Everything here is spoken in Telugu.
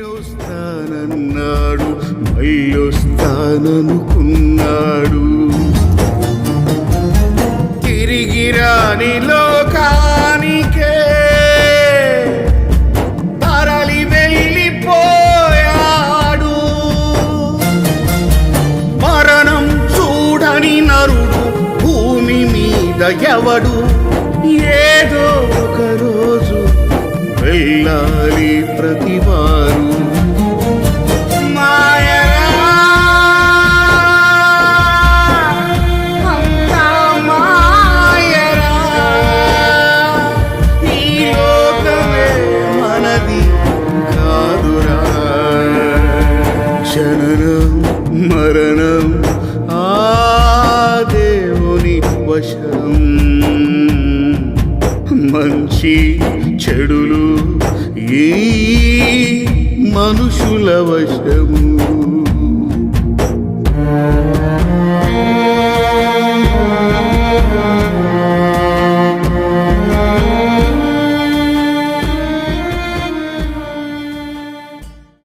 మళ్ళొస్తానన్నాడు మళ్ళొస్తాననుకున్నాడు. తిరిగి రాని లోకానికే తరలి వెళ్ళిపోయాడు. మరణం చూడని నరుడు భూమి మీద ఎవడు? ఏదో ఒకరోజు వెళ్ళాలి ప్రతిభా జననం మరణం ఆ దేవుని వశం. మంచి చెడులు ఈ మనుషుల వశము.